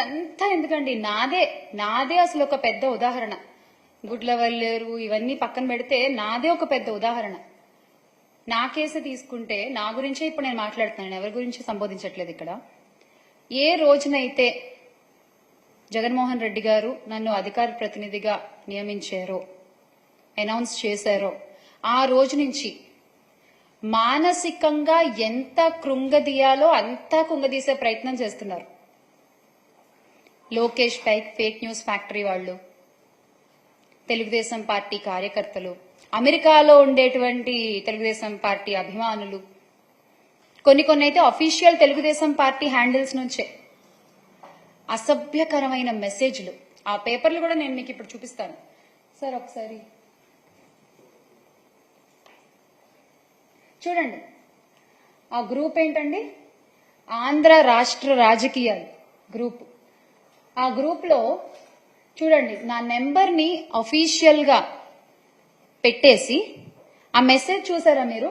ఇదంతా ఎందుకండి? నాదే నాదే అసలు ఒక పెద్ద ఉదాహరణ. గుడ్ల వల్లేరు ఇవన్నీ పక్కన పెడితే నాదే ఒక పెద్ద ఉదాహరణ. నా కేసు తీసుకుంటే నా గురించే ఇప్పుడు నేను మాట్లాడుతున్నాను. ఎవరి గురించి సంబోధించట్లేదు ఇక్కడ. ఏ రోజునైతే జగన్మోహన్ రెడ్డి గారు నన్ను అధికార ప్రతినిధిగా నియమించారో అనౌన్స్ చేశారో ఆ రోజు నుంచి మానసికంగా ఎంత కృంగదీయాలో అంతా కృంగదీసే ప్రయత్నం చేస్తున్నారు. లోకేష్ పైక్ ఫేక్ న్యూస్ ఫ్యాక్టరీ వాళ్ళు తెలుగుదేశం పార్టీ కార్యకర్తలు అమెరికాలో ఉండేటువంటి తెలుగుదేశం పార్టీ అభిమానులు. కొన్ని కొన్ని అయితే అఫీషియల్ తెలుగుదేశం పార్టీ హ్యాండిల్స్ నుంచే అసభ్యకరమైన మెసేజ్లు ఆ పేపర్లు కూడా నేను మీకు ఇప్పుడు చూపిస్తాను. సార్ ఒకసారి. చూడండి. ఆ గ్రూప్ ఏంటండి? ఆంధ్ర రాష్ట్ర రాజకీయాలు గ్రూప్ ఆ గ్రూప్లో చూడండి నా నెంబర్ని అఫీషియల్గా పెట్టేసి ఆ మెసేజ్ చూసారా మీరు?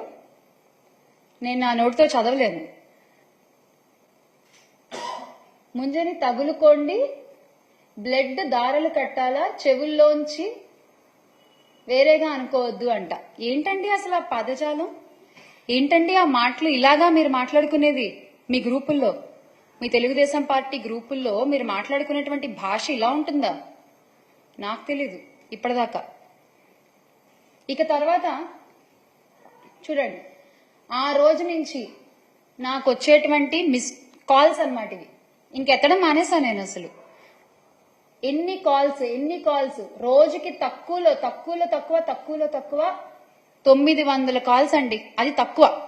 నేను నా నోటితో చదవలేను ముంజని తగులుకోండి బ్లడ్ దారలు కట్టాలా చెవుల్లోంచి వేరేగా అనుకోవద్దు అంట. ఏంటండి అసలు ఆ పదజాలం? ఏంటండి ఆ మాటలు? ఇలాగా మీరు మాట్లాడుకునేది మీ గ్రూపుల్లో? మీ తెలుగుదేశం పార్టీ గ్రూపుల్లో మీరు మాట్లాడుకునేటువంటి భాష ఇలా ఉంటుందా? నాకు తెలీదు. ఇప్పటిదాకా. ఇక తర్వాత చూడండి. ఆ రోజు నుంచి నాకు వచ్చేటువంటి మిస్ కాల్స్ అనమాట ఇవి. ఇంకెత్తడం మానేసా నేను అసలు. ఎన్ని కాల్స్ ఎన్ని కాల్స్? రోజుకి తక్కువలో తక్కువలో తక్కువ తక్కువలో తక్కువ తొమ్మిది వందల కాల్స్ అండి. అది తక్కువ.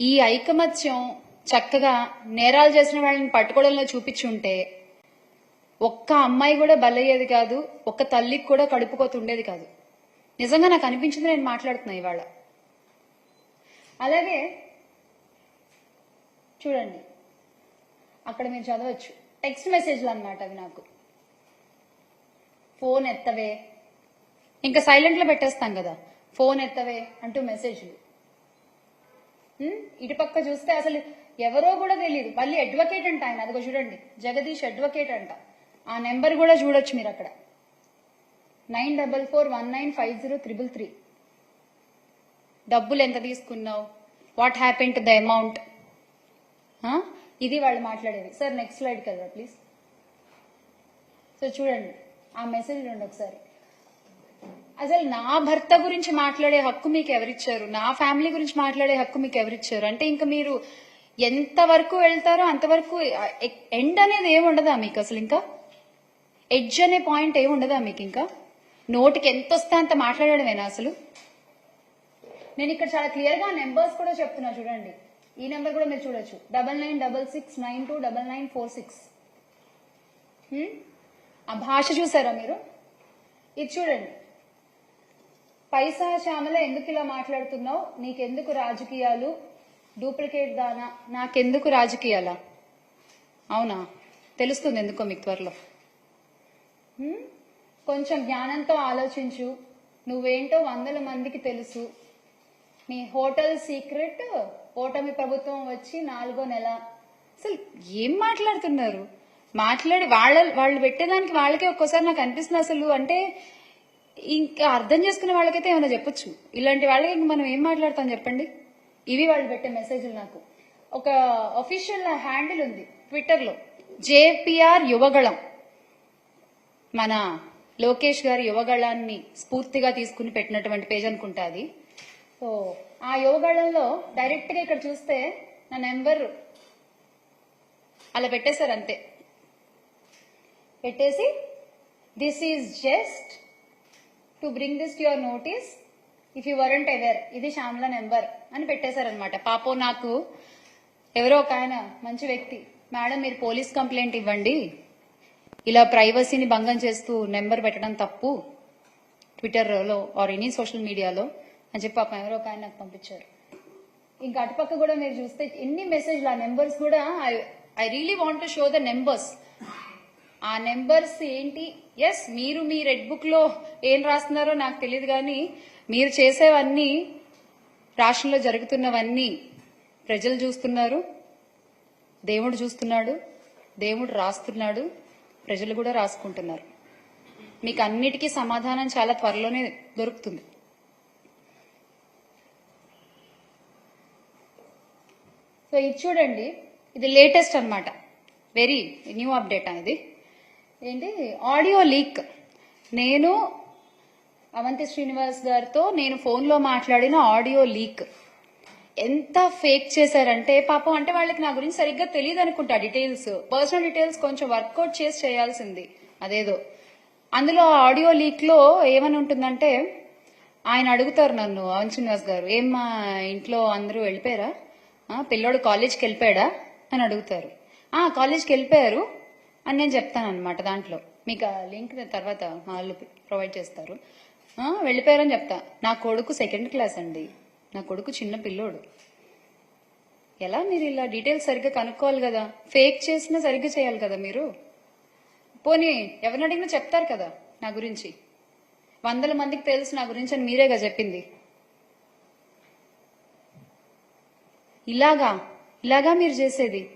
ఈ ఐకమత్యం చక్కగా నేరాలు చేసిన వాళ్ళని పట్టుకోవడంలో చూపించుంటే ఒక్క అమ్మాయి కూడా బలయ్యేది కాదు ఒక్క తల్లికి కూడా కడుపుకోతుండేది కాదు. నిజంగా నాకు అనిపించింది నేను మాట్లాడుతున్నా ఇవాళ. అలాగే చూడండి అక్కడ మీరు చదవచ్చు. టెక్స్ట్ మెసేజ్లు అన్నమాట అవి నాకు. ఫోన్ ఎత్తవే. ఇంకా సైలెంట్లో పెట్టేస్తాం కదా. ఫోన్ ఎత్తవే అంటూ మెసేజ్లు. ఇటుపక్క చూస్తే అసలు ఎవరో కూడా తెలియదు మళ్ళీ అడ్వకేట్ అంట ఆయన. అదిగో చూడండి. జగదీష్ అడ్వకేట్ అంట. ఆ నెంబర్ కూడా చూడొచ్చు మీరు అక్కడ. Nine double four one nine five zero triple three. డబ్బులు ఎంత తీసుకున్నావు? What happen to the amount ఇది వాళ్ళు మాట్లాడేది. సార్ నెక్స్ట్ స్లైడ్కి వెళ్దా ప్లీజ్ సో చూడండి. ఆ మెసేజ్ రెండు ఒకసారి. అసలు నా భర్త గురించి మాట్లాడే హక్కు మీకు ఎవరిచ్చారు? నా ఫ్యామిలీ గురించి మాట్లాడే హక్కు మీకు ఎవరిచ్చారు? అంటే ఇంకా మీరు ఎంత వరకు వెళ్తారో అంతవరకు ఎండ్ అనేది ఏమి ఉండదా మీకు అసలు ఇంకా? ఎడ్జ్ అనే పాయింట్ ఏమి ఉండదా మీకు ఇంకా? నోటికి ఎంత వస్తే అంత మాట్లాడడమేనా అసలు? నేను ఇక్కడ చాలా క్లియర్గా నెంబర్స్ కూడా చెప్తున్నా చూడండి. ఈ నెంబర్ కూడా మీరు చూడొచ్చు. Double nine double six nine two double nine four six ఆ భాష చూసారా మీరు? ఇది చూడండి. పైసా శ్యామల ఎందుకు ఇలా మాట్లాడుతున్నావు? నీకెందుకు రాజకీయాలు? డూప్లికేట్ దానా నాకెందుకు రాజకీయాలా? అవునా? తెలుస్తుంది ఎందుకో మీకు త్వరలో. కొంచెం జ్ఞానంతో ఆలోచించు. నువ్వేంటో వందల మందికి తెలుసు. నీ హోటల్ సీక్రెట్ ఓటమి ప్రభుత్వం వచ్చి నాలుగో నెల. అసలు ఏం మాట్లాడుతున్నారు? మాట్లాడి వాళ్ళ వాళ్ళు పెట్టేదానికి వాళ్ళకే ఒక్కోసారి నాకు అనిపిస్తుంది అసలు. అంటే ఇంకా అర్థం చేసుకునే వాళ్ళకైతే ఏమైనా చెప్పొచ్చు. ఇలాంటి వాళ్ళకి ఇంక మనం ఏం మాట్లాడతాం చెప్పండి? ఇవి వాళ్ళు పెట్టే మెసేజ్లు నాకు. ఒక అఫీషియల్ హ్యాండిల్ ఉంది ట్విట్టర్లో జేపీఆర్ యువగళం. మన లోకేష్ గారి యువగళాన్ని స్ఫూర్తిగా తీసుకుని పెట్టినటువంటి పేజ్ అనుకుంటా అది. సో ఆ యువగళంలో డైరెక్ట్గా ఇక్కడ చూస్తే నా నెంబర్ అలా పెట్టేశారు అంతే. పెట్టేసి this is just to bring this to your notice if you weren't ever ఇది శ్యామ్ల నెంబర్ అని పెట్టేశారనమాట పాపం నాకు ఎవరో ఒక ఆయన మంచి వ్యక్తి. మేడం మీరు పోలీస్ కంప్లైంట్ ఇవ్వండి. ఇలా ప్రైవసీని భంగం చేస్తూ నెంబర్ పెట్టడం తప్పు ట్విట్టర్లో ఆర్ ఎనీ సోషల్ మీడియాలో అని చెప్పి పాపం ఎవరో ఒక ఆయన నాకు పంపించారు. ఇంకా అటుపక్క కూడా మీరు చూస్తే ఎన్ని మెసేజ్లు ఆ నెంబర్స్ కూడా I really want to show the numbers ఆ నెంబర్స్ ఏంటి? ఎస్ మీరు మీ రెడ్ బుక్లో ఏం రాస్తున్నారో నాకు తెలియదు కానీ మీరు చేసేవన్నీ రాష్ట్రంలో జరుగుతున్నవన్నీ ప్రజలు చూస్తున్నారు దేవుడు చూస్తున్నాడు దేవుడు రాస్తున్నాడు ప్రజలు కూడా రాసుకుంటున్నారు. మీకు అన్నిటికీ సమాధానం చాలా త్వరలోనే దొరుకుతుంది. సో ఇది చూడండి ఇది లేటెస్ట్ అన్నమాట. వెరీ న్యూ అప్డేట్ అనేది. ఏంటి? Audio leak. నేను అవంతి శ్రీనివాస్ గారితో నేను ఫోన్లో మాట్లాడిన ఆడియో లీక్. ఎంత ఫేక్ చేశారంటే పాపం అంటే వాళ్ళకి నా గురించి సరిగ్గా తెలియదు అనుకుంటా డీటెయిల్స్. పర్సనల్ డీటెయిల్స్ కొంచెం వర్కౌట్ చేసి చేయాల్సింది అదేదో. అందులో ఆడియో లీక్లో ఏమని ఉంటుందంటే ఆయన అడుగుతారు నన్ను అవంతి శ్రీనివాస్ గారు ఏం మా ఇంట్లో అందరూ వెళ్ళిపోయారా? పిల్లోడు కాలేజ్కి వెళ్ళిపోయాడా? అని అడుగుతారు. కాలేజ్కి వెళ్ళిపోయారు. అని నేను చెప్తాను అనమాట దాంట్లో. మీకు ఆ లింక్ తర్వాత వాళ్ళు ప్రొవైడ్ చేస్తారు. వెళ్ళిపోయారని చెప్తా. నా కొడుకు సెకండ్ క్లాస్ అండి. నా కొడుకు చిన్న పిల్లోడు. ఎలా మీరు ఇలా డీటెయిల్స్ సరిగ్గా కనుక్కోవాలి కదా? ఫేక్ చేసినా సరిగ్గా చేయాలి కదా మీరు? పోనీ ఎవరిని అడిగినా చెప్తారు కదా నా గురించి. వందల మందికి తెలుసు నా గురించి అని మీరేగా చెప్పింది? ఇలాగా? ఇలాగా మీరు చేసేది?